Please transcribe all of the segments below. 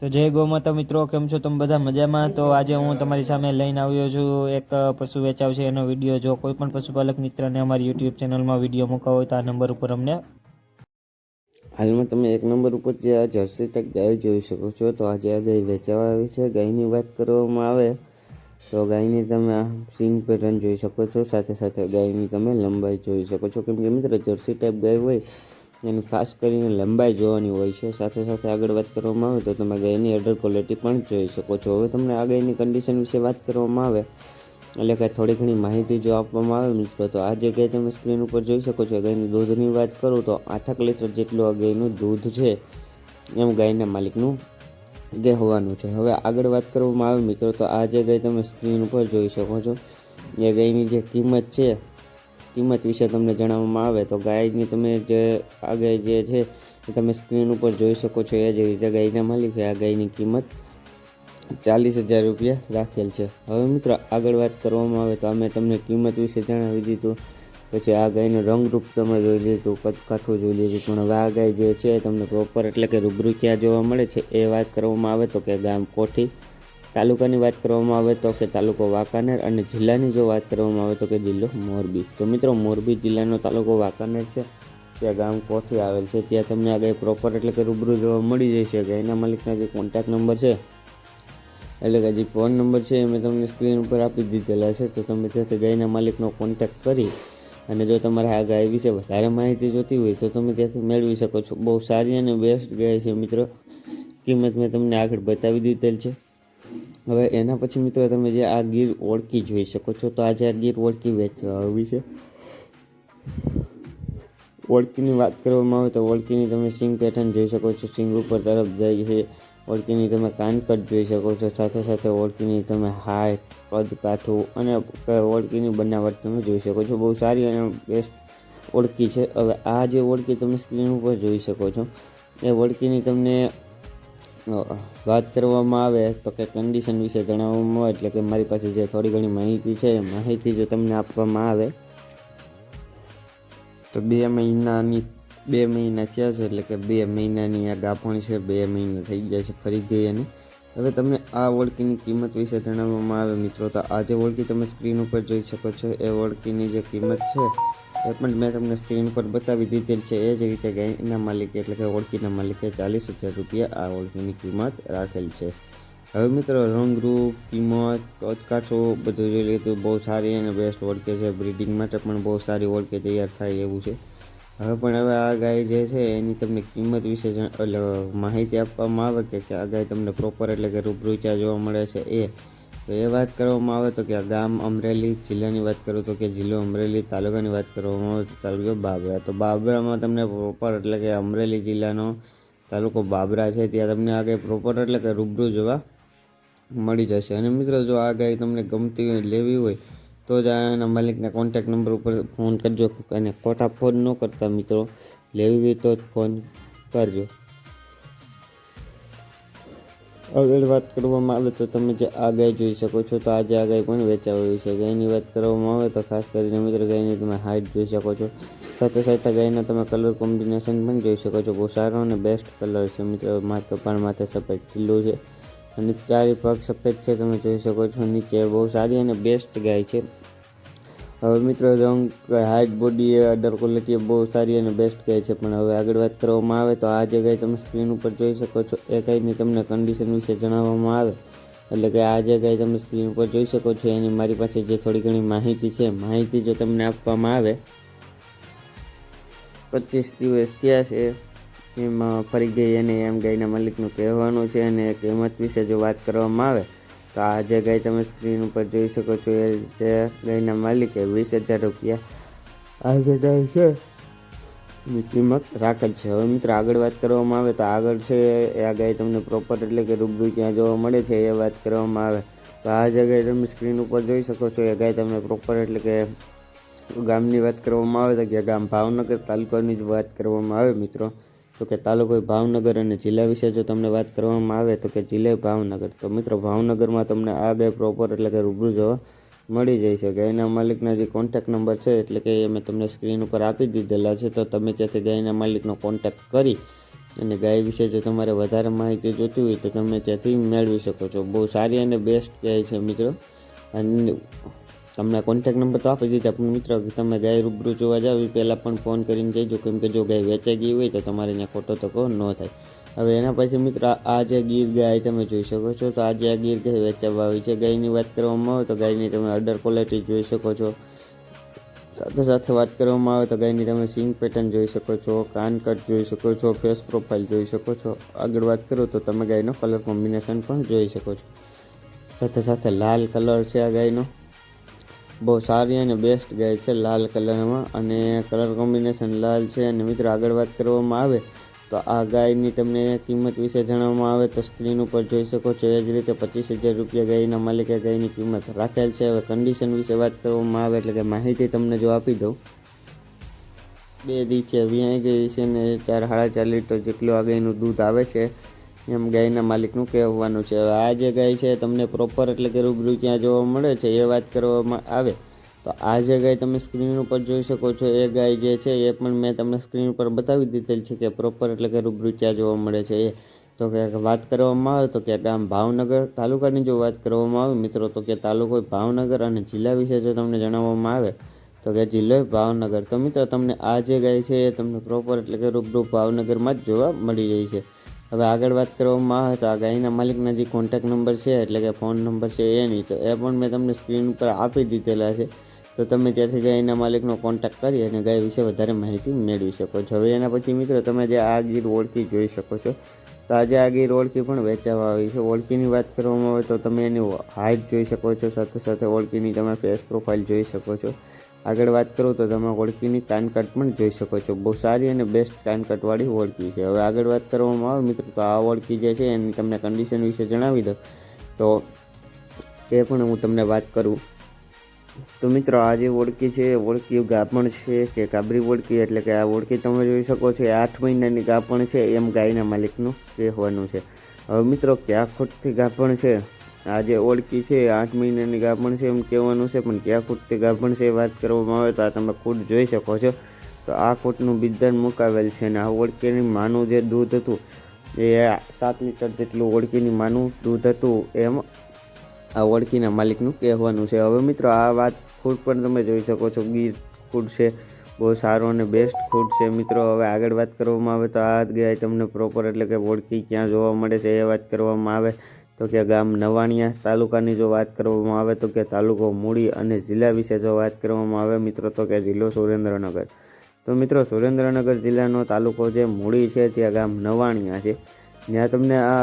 તો જય ગૌમાતા મિત્રો, કેમ છો તમે બધા મજામાં? તો આજે હું તમારી સામે લઈને આવ્યો છું એક પશુ વેચાવ છે એનો વીડિયો. જો કોઈ પણ પશુપાલક મિત્રને અમારી યુટ્યુબ ચેનલમાં વીડિયો મૂકવા હોય તો આ નંબર ઉપર અમને હાલમાં તમે એક નંબર ઉપર જે આ જર્સી ટેક ગાય જોઈ શકો છો. તો આજે આ ગાય વેચાવા આવી છે. ગાયની વાત કરવામાં આવે તો ગાયની તમે આ સિંગ પેટર્ન જોઈ શકો છો. સાથે સાથે ગાયની તમે લંબાઈ જોઈ શકો છો. કેમ કે મિત્ર, જર્સી ટાઈપ ગાય હોય એની ખાસ કરીને લંબાઈ જોવાની હોય છે. સાથે સાથે આગળ વાત કરવામાં આવે તો તમે ગાયની અડર ક્વોલિટી પણ જોઈ શકો છો. હવે તમને આ ગાયની કન્ડિશન વિશે વાત કરવામાં આવે, એટલે કે થોડી ઘણી માહિતી જો આપવામાં આવે મિત્રો, તો આ જે ગાય તમે સ્ક્રીન ઉપર જોઈ શકો છો. ગાયની દૂધની વાત કરું તો આઠક લીટર જેટલું આ ગાયનું દૂધ છે, એમ ગાયના માલિકનું કહેવાનું છે. હવે આગળ વાત કરવામાં આવે મિત્રો, તો આ જે ગાય તમે સ્ક્રીન ઉપર જોઈ શકો છો. એ ગાયની જે કિંમત છે કિંમત વિશે તમને જણાવવામાં આવે તો ગાયની તમે જે આ ગાય જે છે એ તમે સ્ક્રીન ઉપર જોઈ શકો છો એ જ રીતે ગાયના માલિકે આ ગાયની કિંમત ચાલીસ હજાર રૂપિયા રાખેલ છે. હવે મિત્રો આગળ વાત કરવામાં આવે તો અમે તમને કિંમત વિશે જણાવી દીધું. પછી આ ગાયનું રંગરૂપ તમે જોઈ લીધું કદ કાઠું જોઈ લીધું. પણ હવે આ ગાય જે છે તમને પ્રોપર એટલે કે રૂબરૂ ક્યાં જોવા મળે છે એ વાત કરવામાં આવે તો કે ગામ કોઠી. તાલુકાની વાત કરવામાં આવે તો કે તાલુકો વાંકાનેર અને જિલ્લાની જો વાત કરવામાં આવે તો કે જિલ્લો મોરબી. તો મિત્રો, મોરબી જિલ્લાનો તાલુકો વાંકાનેર છે. ત્યાં ગામ કોઠી આવેલ છે. ત્યાં તમને આગળ પ્રોપર એટલે કે રૂબરૂ જોવા મળી જશે ગાયના માલિકના જે કોન્ટેક્ટ નંબર છે, એટલે કે જે ફોન નંબર છે એ મેં તમને સ્ક્રીન ઉપર આપી દીધેલા છે. તો તમે ત્યાંથી ગાયના માલિકનો કોન્ટેક્ટ કરી અને જો તમારે આ ગાય વિશે વધારે માહિતી જોતી હોય તો તમે ત્યાંથી મેળવી શકો છો. બહુ સારી અને બેસ્ટ ગાય છે મિત્રો. કિંમત મેં તમને આગળ બતાવી દીધેલ છે. હવે એના પછી મિત્રો તમે જે આ ગીર ઓળખી જોઈ શકો છો, તો આજે આ ગીર ઓળખી વેચવા આવી છે. ઓળખીની વાત કરવામાં આવે તો ઓળખીની તમે સિંગ પેટર્ન જોઈ શકો છો, સિંગ ઉપર તરફ જાય છે. ઓળખીની તમે કાનકટ જોઈ શકો છો, સાથે સાથે ઓળખીની તમે હાઈટ કદ કાઠું અને ઓળખીની બનાવટ તમે જોઈ શકો છો. બહુ સારી અને બેસ્ટ ઓળખી છે. હવે આ જે ઓળખી તમે સ્ક્રીન ઉપર જોઈ શકો છો, એ ઓળખીની તમને વાત કરવામાં આવે તો કે કન્ડિશન વિશે જણાવવામાં આવે એટલે કે મારી પાસે જે થોડી ઘણી માહિતી છે, એ માહિતી જો તમને આપવામાં આવે. તો બે મહિનાની, બે મહિના થયા છે એટલે કે બે મહિનાની આ ગાફણ છે, બે મહિના થઈ ગયા છે ફરી ગઈ અને હવે તમને આ ઓળખીની કિંમત વિશે જણાવવામાં આવે મિત્રો. તો આ જે ઓળખી તમે સ્ક્રીન ઉપર જોઈ શકો છો, એ ઓળખીની જે કિંમત છે એ પણ મેં તમને સ્ક્રીન પર બતાવી દીધેલ છે, એ જ રીતે ગાયના માલિકે એટલે કે ઓળખીના માલિકે ચાલીસ હજાર રૂપિયા આ ઓળખીની કિંમત રાખેલ છે. હવે મિત્રો રંગરૂપ કિંમત કચકાઠો બધું જોઈ લીધું બહુ સારી અને બેસ્ટ ઓળખે છે. બ્રિડિંગ માટે પણ બહુ સારી ઓળખે, તૈયાર થાય એવું છે. હવે પણ હવે આ ગાય જે છે, એની તમને કિંમત વિશે માહિતી આપવામાં આવે કે કે આ ગાય તમને પ્રોપર એટલે કે રૂબરૂ ક્યાં જોવા મળે છે, એ તો એ વાત કરવામાં આવે તો કે ગામ અમરેલી, જિલ્લાની વાત કરું તો કે જિલ્લો અમરેલી, તાલુકાની વાત કરવામાં આવે તો તાલુકો બાબરા. તો બાબરામાં તમને પ્રોપર એટલે કે અમરેલી જિલ્લાનો તાલુકો બાબરા છે, ત્યાં તમને આ ગાય પ્રોપર એટલે કે રૂબરૂ જોવા મળી જશે. અને મિત્રો જો આ ગાય તમને ગમતી હોય, લેવી હોય, તો જ એના માલિકના કોન્ટેક્ટ નંબર ઉપર ફોન કરજો અને ખોટા ફોન ન કરતા મિત્રો. લેવી હોય તો જ ફોન કરજો. આગળ વાત કરવામાં આવે તો તમે જે આ ગાય જોઈ શકો છો, તો આજે આ ગાય પણ વેચાવી છે? ગાયની વાત કરવામાં આવે તો ખાસ કરીને મિત્રો ગાયની તમે હાઇટ જોઈ શકો છો. સાથે સાથે ગાયના તમે કલર કોમ્બિનેશન પણ જોઈ શકો છો. બહુ સારો અને બેસ્ટ કલર છે મિત્રો. માથે પણ માથે સફેદ ખીલું છે. અને ચારે પગ સફેદ છે, તમે જોઈ શકો છો. નીચે બહુ સારી અને બેસ્ટ ગાય છે. હવે મિત્રો રંગ હાઇટ બોડી અડર ક્વોલિટી બહુ સારી અને બેસ્ટ કહે છે, પણ હવે આગળ વાત કરવામાં આવે તો આ જે ગાય તમે સ્ક્રીન ઉપર જોઈ શકો છો. એ ગાયની તમને કન્ડિશન વિશે જણાવવામાં આવે. એટલે કે આ જે ગાય તમે સ્ક્રીન ઉપર જોઈ શકો છો. એની મારી પાસે જે થોડી ઘણી માહિતી છે, માહિતી જો તમને આપવામાં આવે. પચીસ દિવસ થયા છે. એમાં ફરી ગઈ અને એમ ગાયના માલિકનું કહેવાનું છે અને કિંમત વિશે જો વાત કરવામાં આવે તો આ ગઈ તમે સ્ક્રીન ઉપર જોઈ શકો છો એ રીતે ગાયના માલિકે વીસ હજાર રૂપિયા આજે છે કિંમત રાખેલ છે. હવે મિત્રો આગળ વાત કરવામાં આવે તો આગળ છે એ આ ગાય તમને પ્રોપર એટલે કે રૂબરૂ ક્યાં જોવા મળે છે એ વાત કરવામાં આવે. તો આ જગ્યાએ તમે સ્ક્રીન ઉપર જોઈ શકો છો એ ગાય તમને પ્રોપર એટલે કે ગામની વાત કરવામાં આવે તો કે ગામ ભાવનગર તાલુકાની જ વાત કરવામાં આવે મિત્રો. તો કે તાલુકો ભાવનગર અને જિલ્લા વિશે જો તમને વાત કરવામાં આવે તો કે જિલ્લે ભાવનગર. તો મિત્રો, ભાવનગરમાં તમને આ ગાય પ્રોપર એટલે કે રૂબરૂ જોવા મળી જાય છે ગાયના માલિકના જે કોન્ટેક નંબર છે, એટલે કે મેં તમને સ્ક્રીન ઉપર આપી દીધેલા છે, તો તમે ત્યાંથી ગાયના માલિકનો કોન્ટેક કરી અને ગાય વિશે જો તમારે વધારે માહિતી જોતી હોય તો તમે ત્યાંથી મેળવી શકો છો. બહુ સારી અને બેસ્ટ ગાય છે મિત્રો. અને તમને કોન્ટેક નંબર તો આપી દીધા, પણ મિત્રો તમે ગાય રૂબરૂ જોવા જાવ, એ પહેલાં પણ ફોન કરીને જઈજો કેમ કે જો ગાય વેચાઈ ગઈ હોય તો તમારે ત્યાં ખોટો તકો ન થાય. હવે એના પછી મિત્રો, આ જે ગીર ગાય તમે જોઈ શકો છો, તો આજે આ ગીર ગાય વેચાવા આવી છે, ગાયની વાત કરવામાં આવે તો ગાયની તમે અડર ક્વોલિટી જોઈ શકો છો. સાથે સાથે વાત કરવામાં આવે તો ગાયની તમે સિંગ પેટર્ન જોઈ શકો છો, કાન કટ જોઈ શકો છો ફેસ પ્રોફાઇલ જોઈ શકો છો. આગળ વાત કરો તો તમે ગાયનો કલર કોમ્બિનેશન પણ જોઈ શકો છો. સાથે સાથે લાલ કલર છે આ ગાયનો. બહુ સારી અને બેસ્ટ ગાય છે લાલ કલરમાં અને કલર કોમ્બિનેશન લાલ છે અને મિત્રો આગળ વાત કરવામાં આવે તો આ ગાયની તમને કિંમત વિશે જણાવવામાં આવે તો સ્ક્રીન ઉપર જોઈ શકો છો. એ જ રીતે પચીસ હજાર રૂપિયા ગાયના માલિકે ગાયની કિંમત રાખેલ છે. હવે કન્ડિશન વિશે વાત કરવામાં આવે એટલે કે માહિતી તમને જો આપી દઉં. બે દીથી વ્યાઈ ગઈ છે ને ચાર, સાડા ચાર લીટર જેટલું આ ગાયનું દૂધ આવે છે. એમ ગાયના માલિકનું કહેવાનું છે. હવે આ જે ગાય છે તમને પ્રોપર એટલે કે રૂબરૂ ક્યાં જોવા મળે છે, એ વાત કરવામાં આવે, તો આ જે ગાય તમે સ્ક્રીન ઉપર જોઈ શકો છો, એ ગાય જે છે એ પણ મેં તમને સ્ક્રીન ઉપર બતાવી દીધેલ છે કે પ્રોપર એટલે કે રૂબરૂ ક્યાં જોવા મળે છે. એ તો કે વાત કરવામાં આવે, તો કે ગામ ભાવનગર તાલુકાની જો વાત કરવામાં આવે મિત્રો, તો કે તાલુકો ભાવનગર અને જિલ્લા વિશે જો તમને જણાવવામાં આવે, તો કે જિલ્લો ભાવનગર. તો મિત્રો, તમને આ જે ગાય છે એ તમને પ્રોપર એટલે કે રૂબરૂ ભાવનગરમાં જ જોવા મળી રહી છે. હવે આગળ વાત કરવામાં આવે તો આ ગાયના માલિકના જે કોન્ટેક નંબર છે, એટલે કે ફોન નંબર છે એ નહીં. તો એ પણ મેં તમને સ્ક્રીન ઉપર આપી દીધેલા છે. તો તમે ત્યાંથી ગાયના માલિકનો કોન્ટેક કરી અને ગાય વિશે વધારે માહિતી મેળવી શકો છો. હવે એના પછી મિત્રો તમે જે આ ગીર ઓળખી જોઈ શકો છો. તો આજે આ ગીર ઓળખી પણ વેચાવા આવી છે. ઓળખીની વાત કરવામાં આવે તો તમે એની હાઇટ જોઈ શકો છો. સાથે સાથે ઓળખીની તમે ફેસ પ્રોફાઇલ જોઈ શકો છો. આગળ વાત કરું તો તમે ઓળખીની કાનકટ પણ જોઈ શકો છો. બહુ સારી અને બેસ્ટ કાનકટવાળી ઓળખી છે. હવે આગળ વાત કરવામાં આવે મિત્રો, તો આ ઓળખી જે છે એની તમને કન્ડિશન વિશે જણાવી દઉં. તો એ પણ હું તમને વાત કરું. તો મિત્રો, આ જે ઓળખી છે ઓળકી ગાભણ છે કે કાબરી ઓળખી એટલે કે આ ઓળખી તમે જોઈ શકો છો આઠ મહિનાની ગાભણ છે, એમ ગાયના માલિકનું કહેવાનું છે. હવે મિત્રો, ક્યાં ખોટથી ગાભણ છે? આ જે ઓળખી છે, આઠ મહિનાની ગાભણ છે એમ કહેવાનું છે, પણ ક્યાં ખૂટથી ગાભણ છે એ વાત કરવામાં આવે તો આ તમે ખુદ જોઈ શકો છો. તો આ ખૂટનું બિદાન મુકાવેલ છે અને આ ઓળખીની માનું જે દૂધ હતું, એ સાત લીટર જેટલું ઓળખીની માનું દૂધ હતું એમ આ ઓળખીના માલિકનું કહેવાનું છે. હવે મિત્રો આ વાત ફૂડ પણ તમે જોઈ શકો છો, ગીર ફૂડ છે, બહુ સારો અને બેસ્ટ ફૂડ છે. મિત્રો, હવે આગળ વાત કરવામાં આવે તો આ ગાય તમને પ્રોપર એટલે કે ઓળખી ક્યાં જોવા મળે છે એ વાત કરવામાં આવે. તો કે ગામ નવાણિયા તાલુકાની જો વાત કરવામાં આવે તો કે તાલુકો મૂડી અને જિલ્લા વિશે જો વાત કરવામાં આવે મિત્રો તો કે જિલ્લો સુરેન્દ્રનગર. તો મિત્રો સુરેન્દ્રનગર જિલ્લાનો તાલુકો જે મૂડી છે ત્યાં ગામ નવાણિયા છે. જ્યાં તમને આ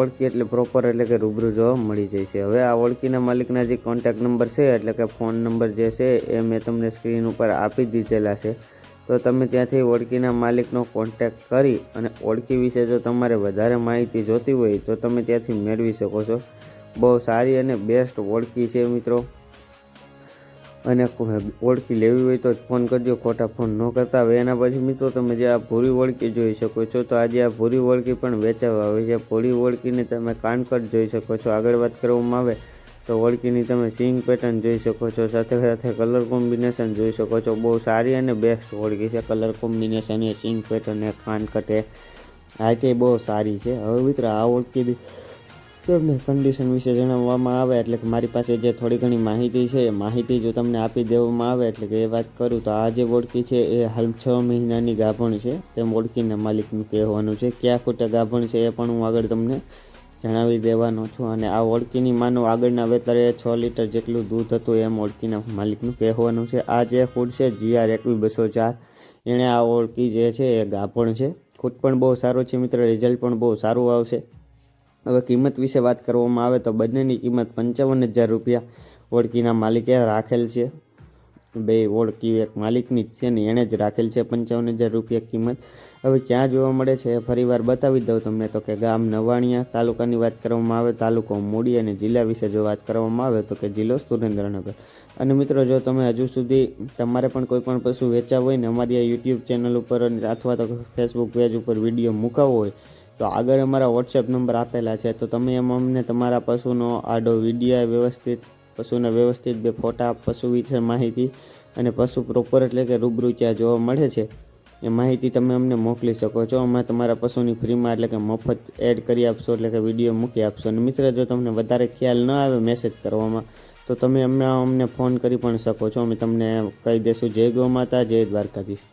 ઓળખી એટલે પ્રોપર એટલે કે રૂબરૂ જોવા મળી છે. હવે આ ઓળખીના માલિકના જે કોન્ટેક્ટ નંબર છે એટલે કે ફોન નંબર જે છે એ મેં તમને સ્ક્રીન ઉપર આપી દીધેલા છે. તો તમે ત્યાંથી ઓળખીના માલિકનો કોન્ટેક્ટ કરી અને ઓળખી વિશે જો તમારે વધારે માહિતી જોતી હોય તો તમે ત્યાંથી મેળવી શકો છો. બહુ સારી અને બેસ્ટ ઓળખી છે મિત્રો. અને ઓળખી લેવી હોય તો ફોન કરજો, ખોટા ફોન ન કરતા હવે એના પછી મિત્રો તમે જે આ ભૂરી ઓળખી જોઈ શકો છો, તો આજે આ ભૂરી ઓળખી પણ વેચાવા આવે છે. ભૂરી ઓળખીને તમે કાનકટ જોઈ શકો છો. આગળ વાત કરવામાં આવે. તો ઓળખીની તમે સિંગ પેટર્ન જોઈ શકો છો, સાથે સાથે કલર કોમ્બિનેશન જોઈ શકો છો. બહુ સારી અને બેસ્ટ ઓળખી છે. કલર કોમ્બિનેશન એ સિંગ પેટર્ન એ કાન કટે. હાઈટ બહુ સારી છે. હવે મિત્ર, આ ઓળખી બી તમને કન્ડિશન વિશે જણાવવામાં આવે, એટલે કે મારી પાસે જે થોડી ઘણી માહિતી છે, એ માહિતી જો તમને આપી દેવામાં આવે, એટલે કે એ વાત કરું, તો આ જે ઓળખી છે, એ હાલ છ મહિનાની ગાભણ છે. તેમ ઓળખીના માલિકનું કહેવાનું છે. ક્યાં ખોટા ગાભણ છે એ પણ હું આગળ તમને જણાવી દેવાનો છું અને આ ઓળખીની માનું આગળના વેતરે છ લીટર જેટલું દૂધ હતું એમ ઓળખીના માલિકનું કહેવાનું છે. આ જે ફૂડ છે, જીઆર એકવી બસો ચાર. એણે આ ઓળખી જે છે, એ ગાભણ છે. ખુદ પણ બહુ સારો છે મિત્ર, રિઝલ્ટ પણ બહુ સારું આવશે. હવે કિંમત વિશે વાત કરવામાં આવે તો બંનેની કિંમત પંચાવન હજાર રૂપિયા ઓળખીના માલિકે રાખેલ છે. બે ઓળખી એક માલિકની જ છે ને એણે જ રાખેલ છે પંચાવન હજાર રૂપિયા કિંમત. હવે ક્યાં જોવા મળે છે એ ફરીવાર બતાવી દઉં તમને. તો કે ગામ નવાણિયા તાલુકાની વાત કરવામાં આવે, તાલુકો મૂડી અને જિલ્લા વિશે જો વાત કરવામાં આવે તો કે જિલ્લો સુરેન્દ્રનગર. અને મિત્રો, જો તમે હજુ સુધી તમારે પણ કોઈ પણ પશુ વેચાવ હોય ને અમારી આ યુટ્યુબ ચેનલ ઉપર અને અથવા તો ફેસબુક પેજ ઉપર વીડિયો મૂકાવવો હોય, તો આગળ અમારા વોટ્સએપ નંબર આપેલા છે. તો તમે એમાં અમને તમારા પશુનો આડો વીડિયો વ્યવસ્થિત પશુના વ્યવસ્થિત બે ફોટા, પશુ વિશે માહિતી અને પશુ પ્રોપર એટલે કે રૂબરૂ ત્યાં જોવા મળે છે. એ માહિતી તમે અમને મોકલી શકો છો. અમે તમારા પશુની ફ્રીમાં એટલે કે મફત એડ કરી આપશો એટલે કે વીડિયો મૂકી આપશો. અને મિત્ર, જો તમને વધારે ખ્યાલ ન આવે મેસેજ કરવામાં, તો તમે અમને અમને ફોન કરી પણ શકો છો. અમે તમને કહી દઈશું જય ગૌ માતા, જય દ્વારકાધીશ.